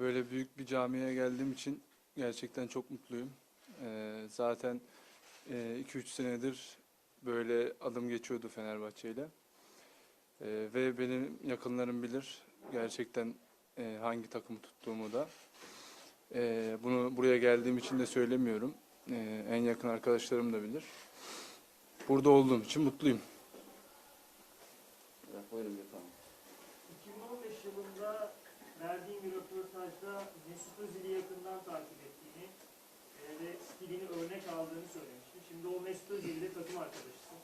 Böyle büyük bir camiye geldiğim için gerçekten çok mutluyum. Ee, zaten 2-3 senedir böyle adım geçiyordu Fenerbahçe ile. Ee, ve benim yakınlarım bilir gerçekten e, hangi takımı tuttuğumu da. Ee, bunu buraya geldiğim için de söylemiyorum. En yakın arkadaşlarım da bilir. Burada olduğum için mutluyum. Buyurun Gökhan. 2015 yılında verdiğim bir röportajda Mesut Özil'i yakından takip ettiğini e, ve stilini örnek aldığını söylemişti. Şimdi o Mesut Özil ile takım arkadaşısın.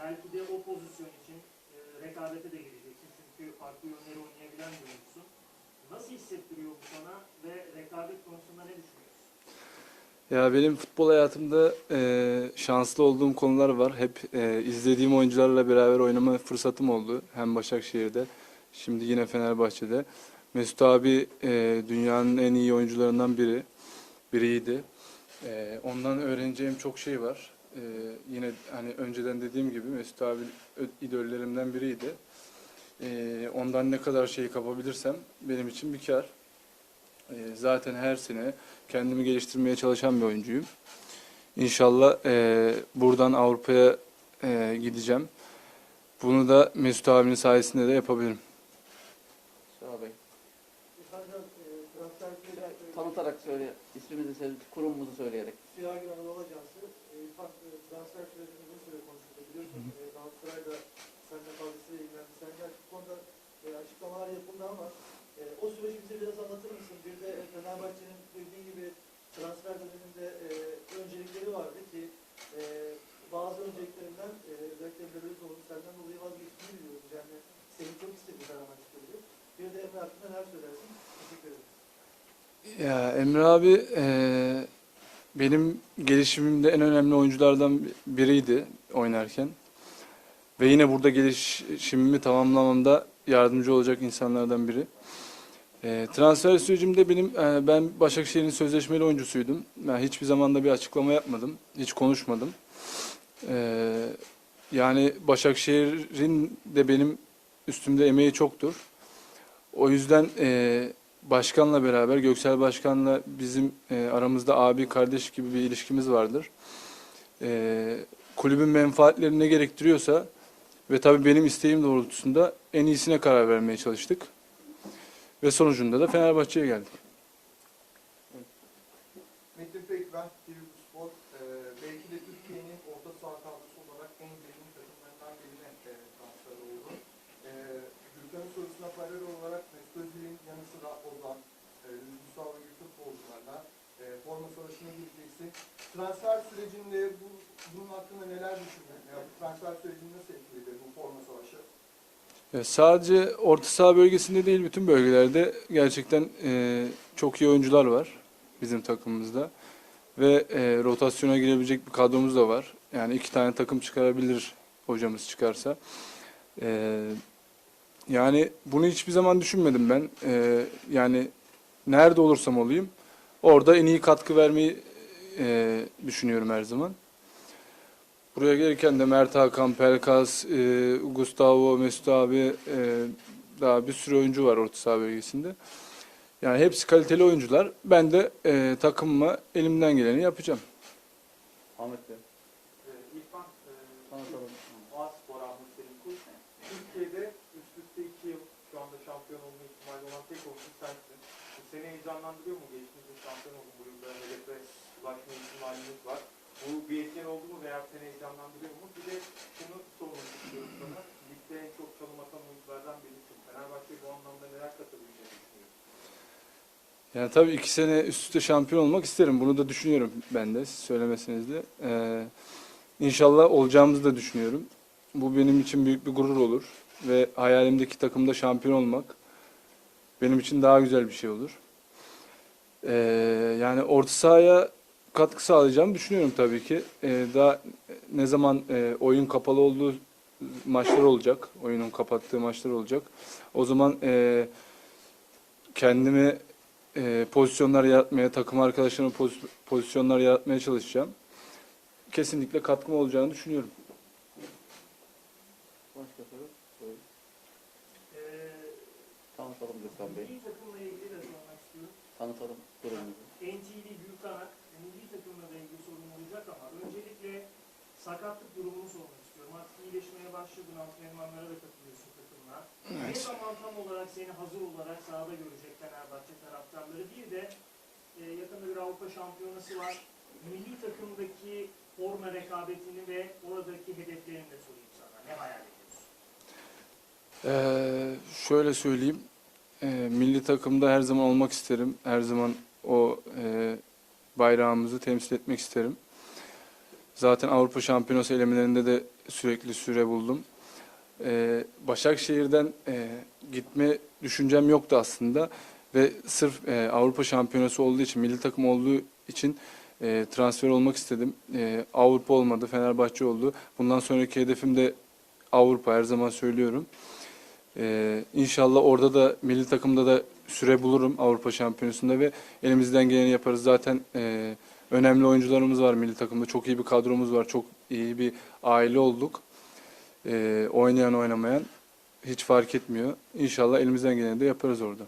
Belki de o pozisyon için e, rekabete de gireceksin. Çünkü farklı yönleri oynayabilen bir oyuncusun. Nasıl hissettiriyor bu sana ve rekabet konusunda ne düşünüyorsun? Ya benim futbol hayatımda e, şanslı olduğum konular var. Hep e, izlediğim oyuncularla beraber oynama fırsatım oldu. Hem Başakşehir'de, şimdi yine Fenerbahçe'de. Mesut abi e, dünyanın en iyi oyuncularından biri, biriydi. E, ondan öğreneceğim çok şey var. E, yine hani önceden dediğim gibi Mesut abi idollerimden biriydi. E, ondan ne kadar şey kapabilirsem benim için bir kar. E, zaten her sene kendimi geliştirmeye çalışan bir oyuncuyum. İnşallah e, buradan Avrupa'ya e, gideceğim. Bunu da Mesut abinin sayesinde de yapabilirim. Şah Bey. Efendim, e, transfer süreci Tanıtarak söyle, isminizi, söyle, kurumunuzu söyleyerek. Siyah Gün Anadolu Ajansı, e, İrfan, e, transfer sürecini uzun süre konuşuldu biliyorsun. E, Galatasaray'da seninle fazlasıyla ilgilendi. Sen gerçi bu konuda e, açıklamalar yapıldı ama e, o süreci bize biraz anlatır mısın? Bir de Fenerbahçe'nin dediğin gibi transfer döneminde e, öncelikleri vardı ki e, bazı önceliklerinden e, özellikle Emre Belözoğlu'nun senden dolayı vazgeçtiğini biliyoruz. Yani seni çok istedi Fenerbahçe'de. Bir de Emre hakkında neler söylersin? Teşekkür ederim. Ya Emre abi e, benim gelişimimde en önemli oyunculardan biriydi oynarken. Ve yine burada gelişimimi tamamlamamda yardımcı olacak insanlardan biri. E, transfer sürecimde benim e, ben Başakşehir'in sözleşmeli oyuncusuydum. Ben hiçbir zaman da bir açıklama yapmadım. Hiç konuşmadım. E, yani Başakşehir'in de benim üstümde emeği çoktur. O yüzden e, başkanla beraber Göksel Başkan'la bizim e, aramızda abi kardeş gibi bir ilişkimiz vardır. E, kulübün menfaatleri ne gerektiriyorsa ve tabii benim isteğim doğrultusunda en iyisine karar vermeye çalıştık. Ve sonucunda da Fenerbahçe'ye geldik. Metin Pekver, TV Spor, e, belki de Türkiye'nin orta saha kadrosu olarak en verimli takımlarından birine e, transfer oldu. E, Gürkan'ın sorusuna paralel olarak Mesut Özil'in yanı sıra Ozan, e, Mustafa Gültürk futbolcularla e, forma savaşına gireceksin. Transfer sürecinde bu, bunun hakkında neler düşünüyorsun? Yani transfer sürecini nasıl etkiledi bu forma savaşı? Ya sadece orta saha bölgesinde değil bütün bölgelerde gerçekten e, çok iyi oyuncular var bizim takımımızda. Ve e, rotasyona girebilecek bir kadromuz da var. Yani iki tane takım çıkarabilir hocamız çıkarsa. E, yani bunu hiçbir zaman düşünmedim ben. E, yani nerede olursam olayım orada en iyi katkı vermeyi e, düşünüyorum her zaman. Buraya gelirken de Mert Hakan, Pelkas, e, Gustavo, Mesut abi e, daha bir sürü oyuncu var orta saha bölgesinde. Yani hepsi kaliteli oyuncular. Ben de e, takımıma elimden geleni yapacağım. Ahmet Bey. Ee, İrfan, e, Tanıtalım. Boğazspor Ahmet Selim Kul. Türkiye'de üst üste iki yıl şu anda şampiyon olma ihtimali olan tek oyuncu sensin. Bu seni heyecanlandırıyor mu? Geçtiğimiz yıl şampiyon oldun bu yılda hedefe ulaşma ihtimaliniz var. Bu bir etken oldu mu veya seni heyecanlandırıyor mu? Bir de şunu sormak istiyorum sana. Ligde en çok çalım atan oyunculardan birisin. Fenerbahçe bu anlamda neler katabileceğini düşünüyorsun? Yani tabii iki sene üst üste şampiyon olmak isterim. Bunu da düşünüyorum ben de. Siz söylemeseniz de. Ee, inşallah olacağımızı da düşünüyorum. Bu benim için büyük bir gurur olur. Ve hayalimdeki takımda şampiyon olmak benim için daha güzel bir şey olur. Ee, yani orta sahaya katkı sağlayacağımı düşünüyorum tabii ki. Ee, daha ne zaman e, oyun kapalı olduğu maçlar olacak. Oyunun kapattığı maçlar olacak. O zaman e, kendimi e, pozisyonlar yaratmaya, takım arkadaşlarıma poz- pozisyonlar yaratmaya çalışacağım. Kesinlikle katkım olacağını düşünüyorum. Başka soru? Buyurun. E, Tanıtalım Gökhan Bey. milli takımla ilgili de sormak Tanıtalım kurumumuzu. NTV Gülkanak milli takımla da ilgili sorun olacak ama öncelikle sakatlık durumunu sormak istiyorum. İyileşmeye başladın, antrenmanlara da katılıyorsun takımla. Ne zaman tam olarak seni hazır olarak sahada görecek Fenerbahçe taraftarları? Bir de e, yakında bir Avrupa Şampiyonası var. Milli takımdaki forma rekabetini ve oradaki hedeflerini de sorayım sana. Ne hayal ediyorsun? Ee, şöyle söyleyeyim. Ee, milli takımda her zaman olmak isterim. Her zaman o e, bayrağımızı temsil etmek isterim. Zaten Avrupa Şampiyonası elemelerinde de sürekli süre buldum. Ee, Başakşehir'den e, gitme düşüncem yoktu aslında ve sırf e, Avrupa Şampiyonası olduğu için, milli takım olduğu için e, transfer olmak istedim. E, Avrupa olmadı, Fenerbahçe oldu. Bundan sonraki hedefim de Avrupa her zaman söylüyorum. Ee, inşallah orada da milli takımda da süre bulurum Avrupa Şampiyonası'nda ve elimizden geleni yaparız. Zaten e, önemli oyuncularımız var milli takımda. Çok iyi bir kadromuz var. Çok iyi bir aile olduk. Ee, oynayan oynamayan hiç fark etmiyor. İnşallah elimizden geleni de yaparız orada.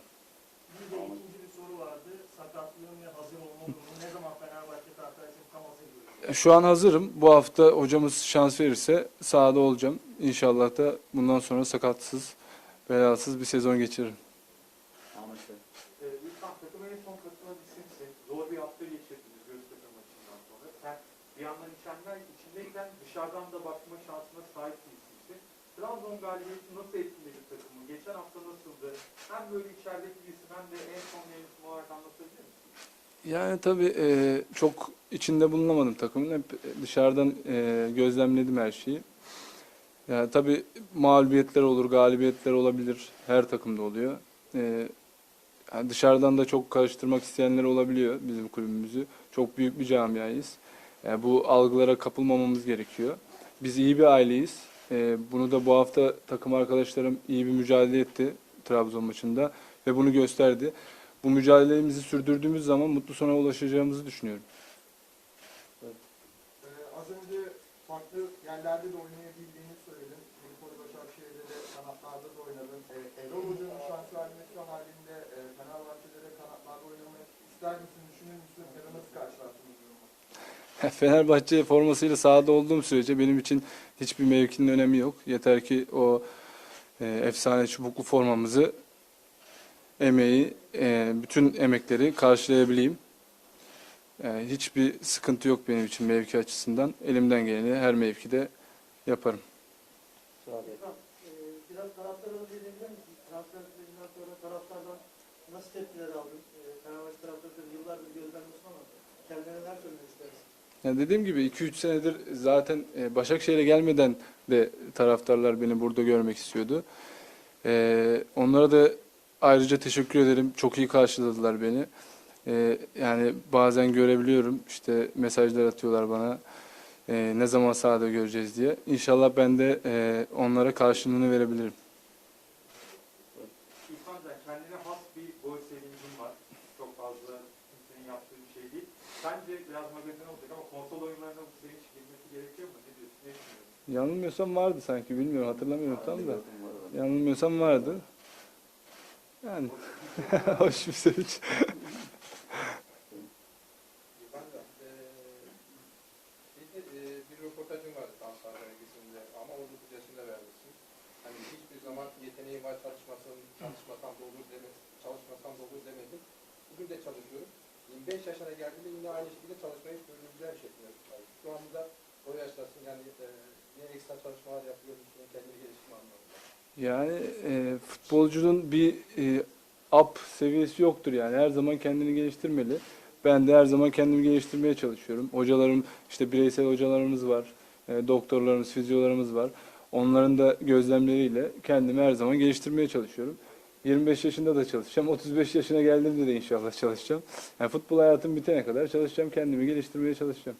Şu an hazırım. Bu hafta hocamız şans verirse sahada olacağım. İnşallah da bundan sonra sakatsız, belasız bir sezon geçiririm. Ahmet Bey. Ee, lütfen takıma en son katılan isimsin. Zor bir hafta geçirdiniz Göztepe maçından sonra. Sen bir içinden, içindeyken dışarıdan da bakma şansına sahip isimsin. Trabzon galibiyeti nasıl etkiledi takımı? Geçen hafta nasıldı? Hem böyle içerideki bir isim hem de en son yönetim olarak anlatabilir misin? Yani tabii e, çok içinde bulunamadım takımın. Hep dışarıdan e, gözlemledim her şeyi. Yani tabii mağlubiyetler olur, galibiyetler olabilir. Her takımda oluyor. E, yani dışarıdan da çok karıştırmak isteyenler olabiliyor bizim kulübümüzü. Çok büyük bir camiayız. Yani bu algılara kapılmamamız gerekiyor. Biz iyi bir aileyiz. E, bunu da bu hafta takım arkadaşlarım iyi bir mücadele etti Trabzon maçında ve bunu gösterdi bu mücadelemizi sürdürdüğümüz zaman mutlu sona ulaşacağımızı düşünüyorum. Ee, az önce farklı yerlerde de oynayabildiğini söyledin. Melipoli Başakşehir'de de kanatlarda da oynadın. Ee, Erol Hoca'nın şans vermesi halinde e, Fenerbahçe'de de kanatlarda oynamak ister misin, düşünür müsün ya da nasıl karşılarsın bu durumu? Fenerbahçe formasıyla sahada olduğum sürece benim için hiçbir mevkinin önemi yok. Yeter ki o e, efsane çubuklu formamızı, emeği, e, bütün emekleri karşılayabileyim. E, hiçbir sıkıntı yok benim için mevki açısından. Elimden geleni her mevkide yaparım. Taraftardan nasıl tepkiler aldın? Ee, Fenerbahçe taraftarı yıllardır gözlemliyorsun ama kendine neler söylemek istersin? Yani dediğim gibi 2-3 senedir zaten e, Başakşehir'e gelmeden de taraftarlar beni burada görmek istiyordu. E, onlara da ayrıca teşekkür ederim. Çok iyi karşıladılar beni. E, yani bazen görebiliyorum işte mesajlar atıyorlar bana. E, ne zaman sahada göreceğiz diye. İnşallah ben de e, onlara karşılığını verebilirim. İrfan kendine has bir gol sevincin var. Çok fazla kimsenin yaptığı şey değil. Bence biraz magazin olacak ama konsol oyunlarına bu sevinç girmesi gerekiyor mu? Ne diyorsun? Ne düşünüyorsun? Yanılmıyorsam vardı sanki bilmiyorum hatırlamıyorum tam da. Yanılmıyorsam vardı. Yani hoş bir sevinç. Yeteneğim var çalışmasam, çalışmasam da olur deme, çalışmasam da demedim. Bugün de çalışıyorum. 25 yaşına geldiğimde yine aynı şekilde çalışmayı sürdüreceğim şeklinde çalışıyorum. Şu anda o yaştasın yani eee yine ekstra çalışmalar yapıyorum yine kendini geliştirme anlamında. Yani e, futbolcunun bir e, up seviyesi yoktur yani. Her zaman kendini geliştirmeli. Ben de her zaman kendimi geliştirmeye çalışıyorum. Hocalarım, işte bireysel hocalarımız var. e, doktorlarımız, fizyolarımız var. Onların da gözlemleriyle kendimi her zaman geliştirmeye çalışıyorum. 25 yaşında da çalışacağım. 35 yaşına geldiğimde de inşallah çalışacağım. Yani futbol hayatım bitene kadar çalışacağım. Kendimi geliştirmeye çalışacağım.